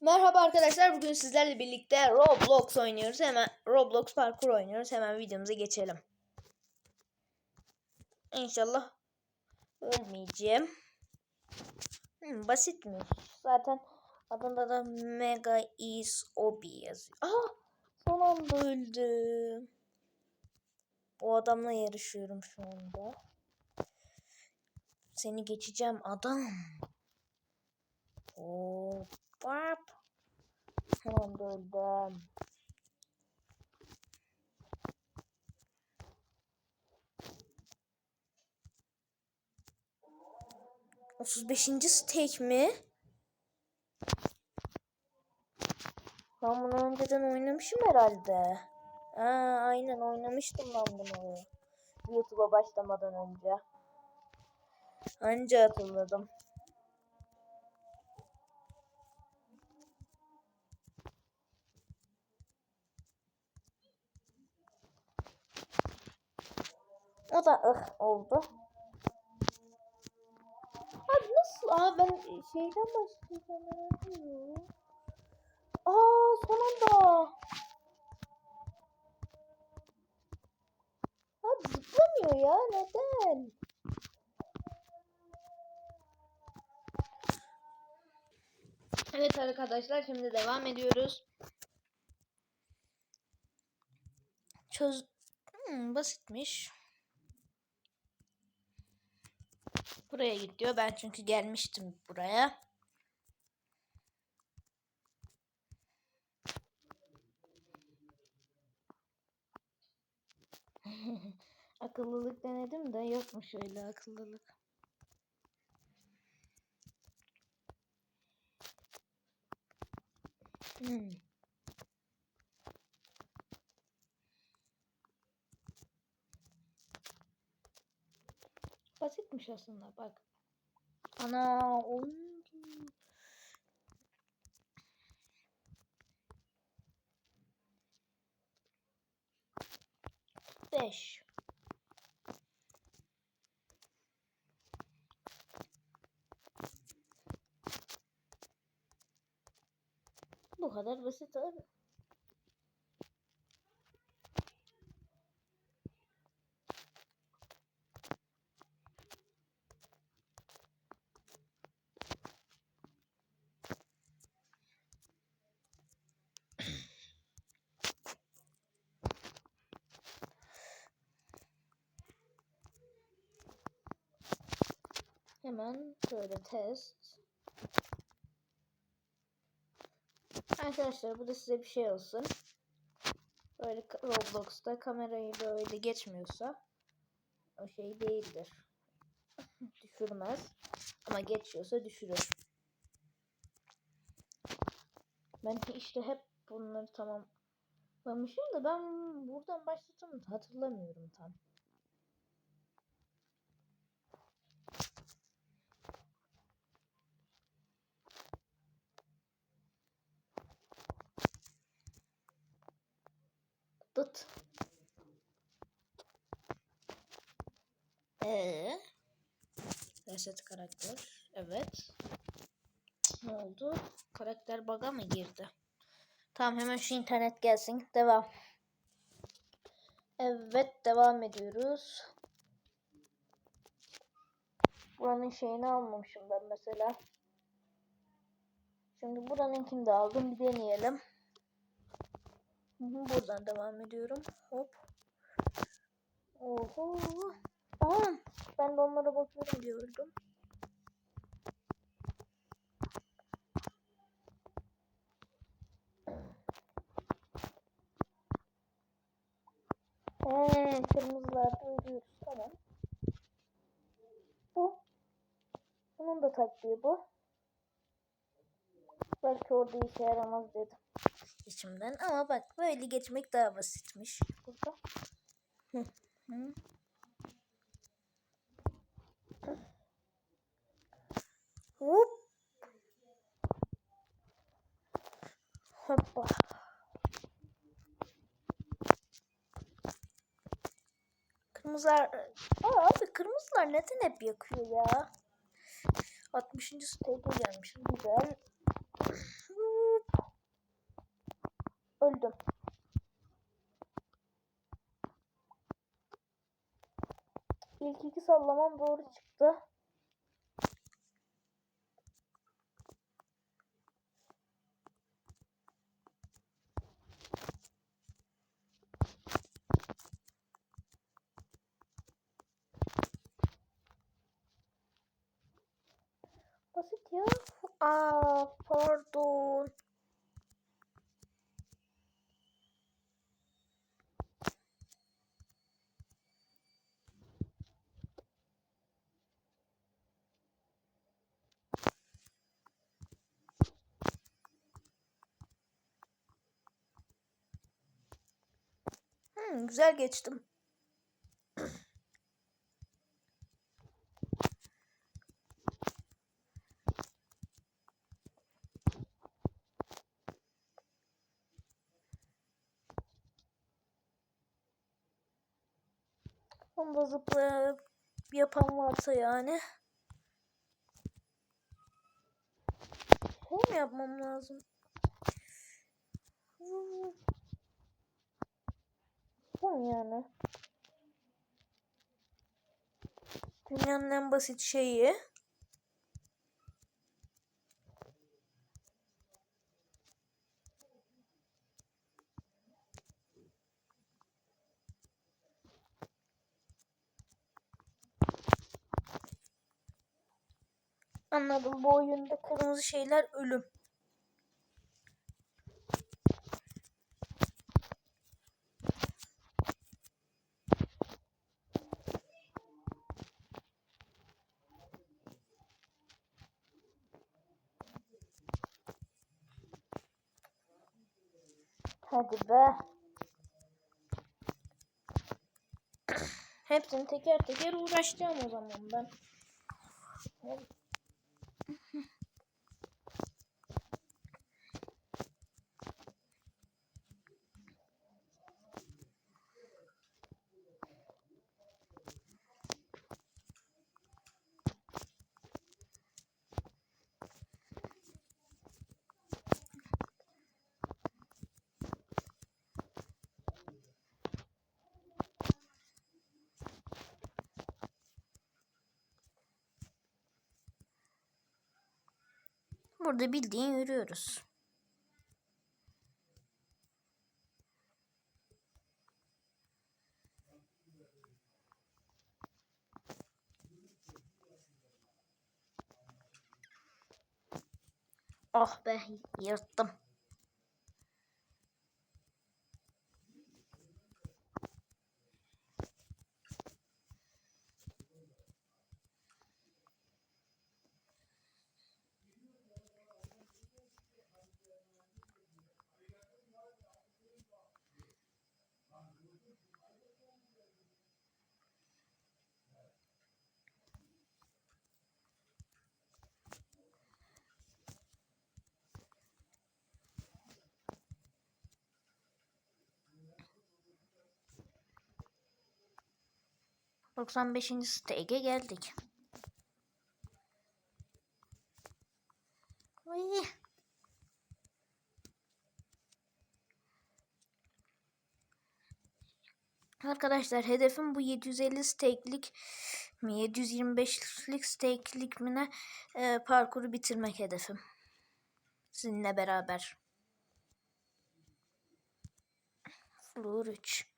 Merhaba arkadaşlar. Bugün sizlerle birlikte Roblox oynuyoruz. Hemen Roblox parkur oynuyoruz. Hemen videomuza geçelim. İnşallah ölmeyeceğim. Hmm, basitmiş. Zaten adında da Mega is Obi yazıyor. Aha! Son anda öldüm. O adamla yarışıyorum şu anda. Seni geçeceğim adam. Hop. Son anda öldüm. Otuz beşinci steak mi? Ben bunu önceden oynamışım herhalde. Aa, aynen oynamıştım ben bunu. YouTube'a başlamadan önce. Anca hatırladım. O da ıh oldu. Abi nasıl? Aa ben şeyden başlayacağım herhalde. Aa son anda. Abi zıplamıyor ya neden? Evet arkadaşlar şimdi devam ediyoruz. Çöz... Hmm, basitmiş. Buraya git diyor. Ben çünkü gelmiştim buraya. Akıllılık denedim de yokmuş öyle akıllılık. Hmm. Basitmiş aslında bak. Ana oyuncu. Beş. Bu kadar basit abi. Hemen şöyle test. Arkadaşlar bu da size bir şey olsun. Böyle Roblox'ta kamerayı böyle geçmiyorsa o şey değildir. Düşürmez. Ama geçiyorsa düşürür. Ben işte hep bunları tamamlamışım da ben buradan başladım hatırlamıyorum tam. Dıt. Ee, reset karakter. Evet. Ne oldu? Karakter bug'a mı girdi? Tamam hemen şu internet gelsin. Devam. Evet devam ediyoruz. Buranın şeyini almamışım ben mesela. Şimdi buranınkini de aldım. Bir deneyelim. Buradan devam ediyorum. Hop. Oho. Aa, ben de onlara bakıyorum diyordum. He, kırmızılarda ölüyoruz. Tamam. Bu. Bunun da taktiği bu. Belki orada işe yaramaz dedim. İçimden ama bak böyle geçmek daha basitmiş. Burada. Hı. Hop. Hoppa. Kırmızılar... Aa abi kırmızılar neden hep yakıyor ya? 60. stage'e gelmişiz. Güzel. Öldüm. İlk iki sallamam doğru çıktı. Basit ya. Aa, pardon. Hmm, güzel geçtim. Onu da yapan varsa yani. Şey mi yapmam lazım? Mu yani? Dünyanın en basit şeyi. Anladım. Bu oyunda kırmızı şeyler ölüm. Hadi be. Hepsini teker teker uğraşacağım o zaman ben. Burada bildiğin yürüyoruz. Oh be yırttım. Doksan beşinci stage'e geldik. Ay. Arkadaşlar hedefim bu 750 stake'lik mi 725'lik stake'lik mi ne e, parkuru bitirmek hedefim. Sizinle beraber. Floor 3.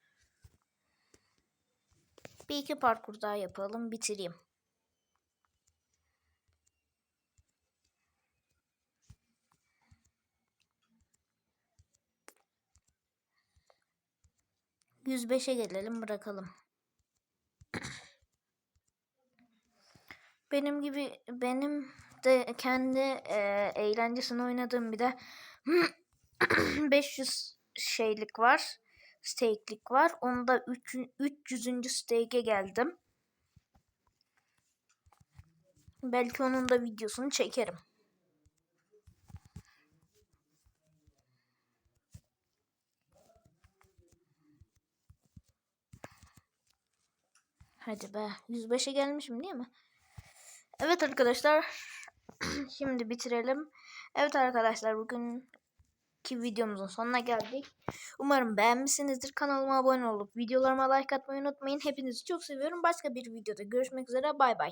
Bir iki parkur daha yapalım bitireyim. Yüz beşe gelelim bırakalım. Benim gibi benim de kendi e, eğlencesini oynadığım bir de 500 şeylik var. Stake'lik var. Onda 3. 300. stake'e geldim. Belki onun da videosunu çekerim. Hadi be. 105'e gelmişim değil mi? Evet arkadaşlar. Şimdi bitirelim. Evet arkadaşlar bugün bugünkü videomuzun sonuna geldik. Umarım beğenmişsinizdir. Kanalıma abone olup videolarıma like atmayı unutmayın. Hepinizi çok seviyorum. Başka bir videoda görüşmek üzere. Bay bay.